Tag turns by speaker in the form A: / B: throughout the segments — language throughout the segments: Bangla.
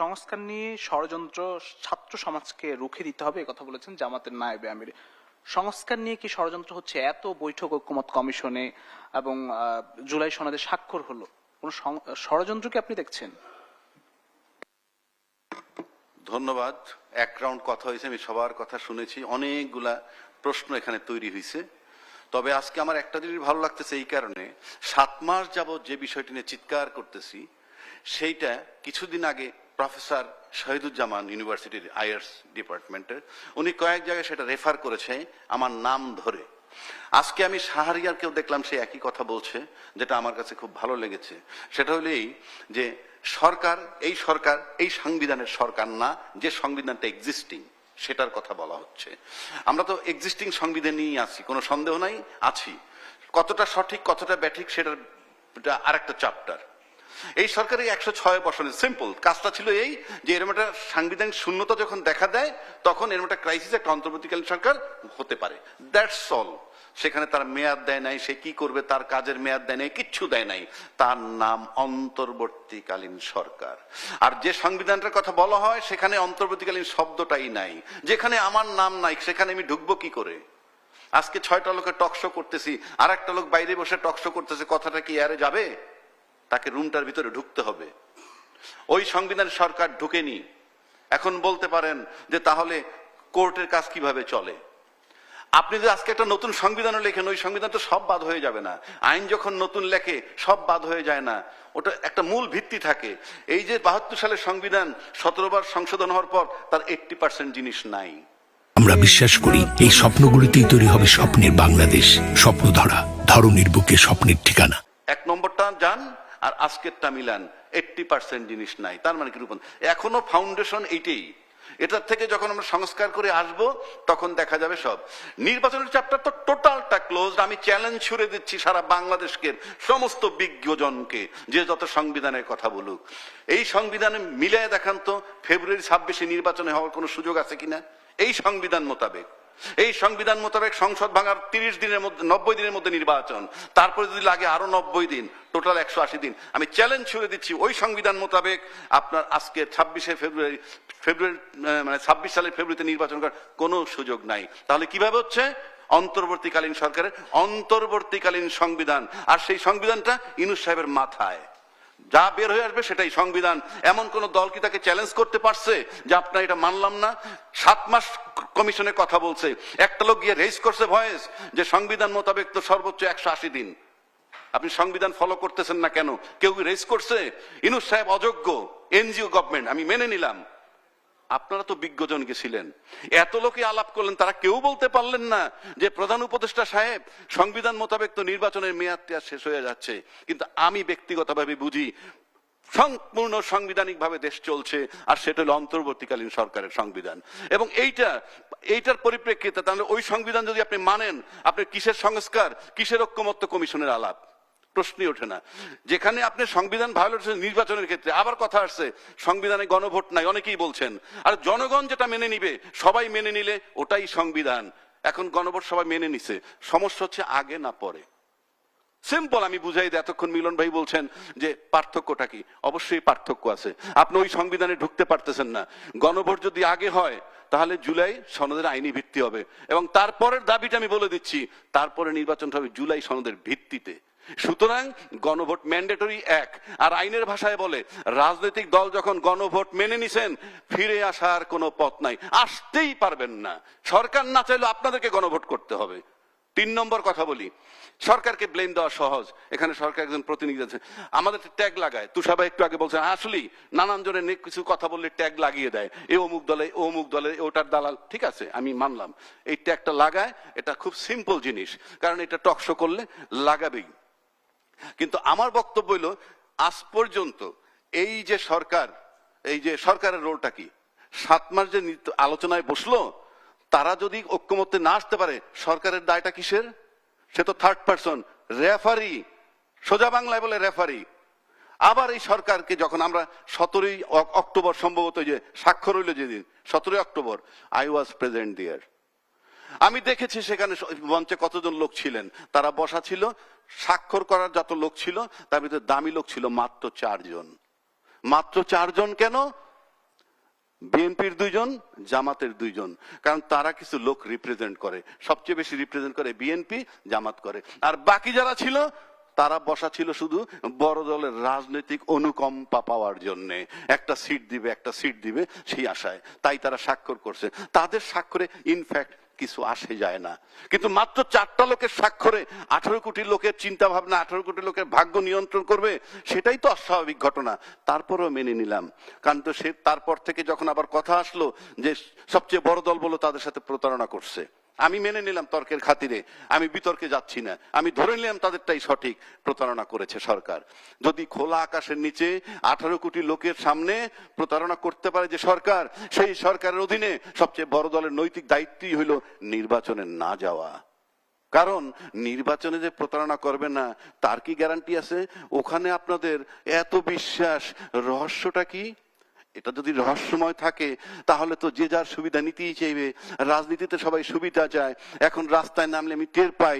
A: সংস্কার নিয়ে ষড়যন্ত্র ছাত্র সমাজকে রুখে দিতে হবে কথা বলেছেন জামাতের নায়েবে আমির। সংস্কার নিয়ে কি ষড়যন্ত্র হচ্ছে? এত বৈঠক ঐক্যমত কমিশনে এবং জুলাই সনদে স্বাক্ষর হলো। কোন ষড়যন্ত্র কি আপনি দেখছেন?
B: ধন্যবাদ। এক রাউন্ড কথা হয়েছে, আমি সবার কথা শুনেছি। অনেকগুলা প্রশ্ন এখানে তৈরি হয়েছে। তবে আজকে আমার একটা জিনিস ভালো লাগতেছে এই কারণে, সাত মাস যাবৎ যে বিষয়টি নিয়ে চিৎকার করতেছি, সেইটা কিছুদিন আগে প্রফেসর শহীদুজ্জামান ইউনিভার্সিটির আইআর্স ডিপার্টমেন্টের উনি কয়েক জায়গায় সেটা রেফার করেছে আমার নাম ধরে। আজকে আমি সাহারিয়ার কেউ দেখলাম, সে একই কথা বলছে, যেটা আমার কাছে খুব ভালো লেগেছে। সেটা হলো এই যে সরকার, এই সরকার, এই সংবিধানের সরকার না, যে সংবিধানটা এক্সিস্টিং সেটার কথা বলা হচ্ছে। আমরা তো এক্সিস্টিং সংবিধান নিয়েই আছি, কোনো সন্দেহ নাই, আছি। কতটা সঠিক, কতটা ব্যাঠিক, সেটার আরেকটা চ্যাপ্টার এই সরকারের একশো ছয় বছরের সিম্পল কাজটা ছিল এই যে এরকম একটা সাংবিধানিক শূন্যতা যখন দেখা দেয়, তখন এরকম একটা ক্রাইসিস একটা অন্তর্বর্তীকালীন সরকার হতে পারে। দ্যাটস অল সেখানে তার মেয়াদ দেয় নাই, সে কি করবে, তার কাজের মেয়াদ দেয় নাই, কিচ্ছু দেয় নাই। তার নাম অন্তর্বর্তীকালীন সরকার। আর যে সংবিধানটার কথা বলা হয়, সেখানে অন্তর্বর্তীকালীন শব্দটাই নাই। যেখানে আমার নাম নাই, সেখানে আমি ঢুকবো কি করে? আজকে ছয়টা লোকের টকশো করতেছি আর একটা লোক বাইরে বসে টকশো করতেছে, কথাটা কি এয়ারে যাবে? তাকে রুমটার ভিতরে ঢুকতে হবে। ওই সংবিধান সরকার ঢুকেনি। এখন বলতে পারেন যে তাহলে কোর্টের কাজ কীভাবে চলে? আপনি যদি আজকে একটা নতুন সংবিধানও লেখেন ওই সংবিধান তো সব বাদ হয়ে যাবে না। আইন যখন নতুন লেখে সব বাদ হয়ে যায় না। ওটা একটা মূল ভিত্তি থাকে। এই যে বাহাত্তর সালের সংবিধান সতেরো বার সংশোধন হওয়ার পর তার এইটটি পার্সেন্ট জিনিস নাই।
C: আমরা বিশ্বাস করি এই স্বপ্নগুলিতেই তৈরি হবে স্বপ্নের বাংলাদেশ স্বপ্ন ধরা ধরনের বুকে স্বপ্নের ঠিকানা।
B: এক নম্বরটা যান আর আজকেরটা মিলান এইটটি পার্সেন্ট জিনিস নাই। তার মানে কি রূপন? এখনও ফাউন্ডেশন এইটাই। এটার থেকে যখন আমরা সংস্কার করে আসব, তখন দেখা যাবে সব। নির্বাচনের চ্যাপ্টার তো টোটালটা ক্লোজ আমি চ্যালেঞ্জ ছুড়ে দিচ্ছি সারা বাংলাদেশকে, সমস্ত বিজ্ঞজনকে, যে যত সংবিধানের কথা বলুক। এই সংবিধানে মিলিয়ে দেখান তো, ফেব্রুয়ারি ছাব্বিশে নির্বাচনে হওয়ার কোনো সুযোগ আছে কিনা? এই সংবিধান মোতাবেক। এই সংবিধান মোতাবেক সংসদ ভাঙার তিরিশ দিনের মধ্যে, নব্বই দিনের মধ্যে নির্বাচন। তারপরে যদি লাগে আরও নব্বই দিন, টোটাল একশো আশি দিন। আমি চ্যালেঞ্জ ছুড়ে দিচ্ছি, ওই সংবিধান মোতাবেক আপনার আজকে ছাব্বিশে ফেব্রুয়ারি ফেব্রুয়ারি মানে ছাব্বিশ সালের ফেব্রুয়ারিতে নির্বাচন করার কোনো সুযোগ নাই। তাহলে কীভাবে হচ্ছে? অন্তর্বর্তীকালীন সরকারের অন্তর্বর্তীকালীন সংবিধান। আর সেই সংবিধানটা ইনুস সাহেবের মাথায়। যা বের হয়ে আসবে সেটাই সংবিধান। এমন কোন দল কি তাকে চ্যালেঞ্জ করতে পারছে যে আপনার এটা মানলাম না? সাত মাস কমিশনে কথা বলছে। একটা লোক গিয়ে রেজ করছে ভয়েস যে সংবিধান মোতাবেক তো সর্বোচ্চ একশো আশি দিন। আপনি সংবিধান ফলো করতেছেন না কেন? কেউ রেজ করছে? ইনুস সাহেব অযোগ্য, এনজিও গভর্নমেন্ট আমি মেনে নিলাম। আপনারা তো বিজ্ঞজন গেছিলেন এত লোকে আলাপ করলেন, তারা কেউ বলতে পারলেন না যে প্রধান উপদেষ্টা সাহেব, সংবিধান মোতাবেক তো নির্বাচনের মেয়াদ টেয়াদ শেষ হয়ে যাচ্ছে, কিন্তু আমি ব্যক্তিগতভাবে বুঝি, সম্পূর্ণ সাংবিধানিক ভাবে দেশ চলছে, আর সেটা হলো অন্তর্বর্তীকালীন সরকারের সংবিধান। এবং এইটা, এইটার পরিপ্রেক্ষিতে তাহলে ওই সংবিধান যদি আপনি মানেন আপনি কিসের সংস্কার, কিসের ঐক্যমত্য কমিশনের আলাপ? প্রশ্নই ওঠে না। যেখানে আপনি সংবিধান ভায়োলেশন নির্বাচনের ক্ষেত্রে, আবার কথা আসছে, সংবিধানে গণভোট নাই, অনেকেই বলছেন। আর জনগণ যেটা মেনে নিবে, সবাই মেনে নিলে ওটাই সংবিধান। এখন গণভোট সবাই মেনে নিছে। সমস্যা হচ্ছে আগে না পরে। সিম্পল আমি বুঝাই দিই। এতক্ষণ মিলন ভাই বলছেন যে পার্থক্যটা কি? অবশ্যই পার্থক্য আছে। আপনি ওই সংবিধানে ঢুকতে পারতেছেন না। গণভোট যদি আগে হয়, তাহলে জুলাই সনদের আইনি ভিত্তি হবে। এবং তারপরের দাবিটা আমি বলে দিচ্ছি, তারপরে নির্বাচনটা হবে জুলাই সনদের ভিত্তিতে। সুতরাং গণভোট ম্যান্ডেটরি এক। আর আইনের ভাষায় বলে, রাজনৈতিক দল যখন গণভোট মেনে নিছেন, ফিরে আসার কোনো পথ নাই। আসতেই পারবেন না। সরকার না চাইলেও আপনাদেরকে গণভোট করতে হবে। তিন নম্বর কথা বলি, সরকারকে ব্লেম দেওয়া সহজ। এখানে সরকার একজন প্রতিনিধি আছে। আমাদের ট্যাগ লাগায়। তুষাবা একটু আগে বলছেন, আসলেই নানান জনের নে- কিছু কথা বললে ট্যাগ লাগিয়ে দেয়। এ অমুক দলে ও অমুক দলে ওটার দালাল। ঠিক আছে, আমি মানলাম। এই ট্যাগটা লাগায়, এটা খুব সিম্পল জিনিস। কারণ এটা টকশো করলে লাগাবেই। কিন্তু আমার বক্তব্য হলো আজ পর্যন্ত এই যে সরকার, এই যে সরকারের রোলটা কি? সাত মাস যে আলোচনায় বসল, তারা যদি ঐক্যমত্যে না আসতে পারে, সরকারের দায়টা কিসের? সে তো থার্ড পার্সন রেফারি সোজা বাংলায় বলে রেফারি আবার এই সরকারকে যখন আমরা সতেরোই অক্টোবর সম্ভবত যে স্বাক্ষর হইল যেদিন, সতেরোই অক্টোবর আই ওয়াজ প্রেজেন্ট দিয়ার আমি দেখেছি সেখানে মঞ্চে কতজন লোক ছিলেন। তারা বসা ছিল, স্বাক্ষর করার যত লোক ছিল, তার ভিতরে দামি লোক ছিল মাত্র চারজন। মাত্র চারজন কেন? বিএনপির দুইজন, জামাতের দুইজন। কারণ তারা কিছু লোক রিপ্রেজেন্ট করে। সবচেয়ে বেশি রিপ্রেজেন্ট করে বিএনপি, জামাত করে। আর বাকি যারা ছিল, তারা বসা ছিল শুধু বড় দলের রাজনৈতিক অনুকম্পা পাওয়ার জন্য। একটা সিট দিবে, একটা সিট দিবে সেই আশায়। তাই তারা স্বাক্ষর করছে। তাদের স্বাক্ষরে ইনফ্যাক্ট কিছু আসে যায় না। কিন্তু মাত্র চারটা লোকের স্বাক্ষরে আঠারো কোটি লোকের চিন্তা ভাবনা আঠারো কোটি লোকের ভাগ্য নিয়ন্ত্রণ করবে, সেটাই তো অস্বাভাবিক ঘটনা। তারপরও মেনে নিলাম। কারণ তো সে তারপর থেকে যখন আবার কথা আসলো যে সবচেয়ে বড় দল বলো তাদের সাথে প্রতারণা করছে। আমি মেনে নিলাম তর্কের খাতিরে, আমি বিতর্কে যাচ্ছি না। আমি ধরে নিলাম তাদেরটাই সঠিক, প্রতারণা করেছে সরকার। যদি খোলা আকাশের নিচে আঠারো কোটি লোকের সামনে প্রতারণা করতে পারে যে সরকার, সেই সরকারের অধীনে সবচেয়ে বড় দলের নৈতিক দায়িত্বই হলো নির্বাচনে না যাওয়া। কারণ নির্বাচনে যে প্রতারণা করবে না, তার কি গ্যারান্টি আছে? ওখানে আপনাদের এত বিশ্বাস, রহস্যটা কি? এটা যদি রহস্যময় থাকে, তাহলে তো যে যার সুবিধা নিতেই চাইবে। রাজনীতিতে সবাই সুবিধা চায়। এখন রাস্তায় নামলে আমি টের পাই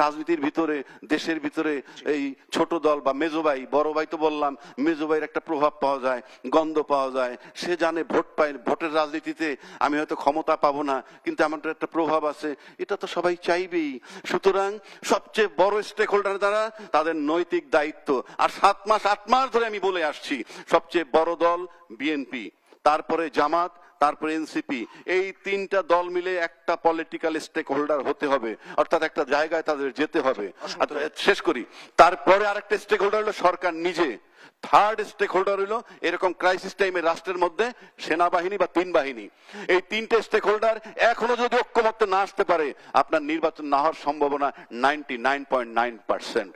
B: রাজনীতির ভিতরে, দেশের ভিতরে এই ছোট দল বা মেজো ভাই, বড় ভাই তো বললাম, মেজো ভাইয়ের একটা প্রভাব পাওয়া যায়, গন্ধ পাওয়া যায়। সে জানে ভোট পায়, ভোটের রাজনীতিতে আমি হয়তো ক্ষমতা পাবো না, কিন্তু আমার একটা প্রভাব আছে। এটা তো সবাই চাইবেই। সুতরাং সবচেয়ে বড় স্টেক হোল্ডার দ্বারা তাদের নৈতিক দায়িত্ব। আর সাত মাস, আট মাস ধরে আমি বলে আসছি, সবচেয়ে বড় দল বিএনপি তারপরে জামাত তারপরে এনসিপি এই তিনটা দল মিলে একটা পলিটিক্যাল স্টেক হোল্ডার হতে হবে অর্থাৎ একটা জায়গায় তাদের যেতে হবে। শেষ করি। তারপরে আরেকটা স্টেক হোল্ডার হলো সরকার নিজে। থার্ড স্টেক হোল্ডার হলো এরকম ক্রাইসিস টাইমে রাষ্ট্রের মধ্যে সেনাবাহিনী বা তিন বাহিনী। এই তিনটে স্টেক হোল্ডার এখনও যদি ঐক্যমত্য না আসতে পারে আপনার নির্বাচন না হওয়ার সম্ভাবনা ninety nine point nine percent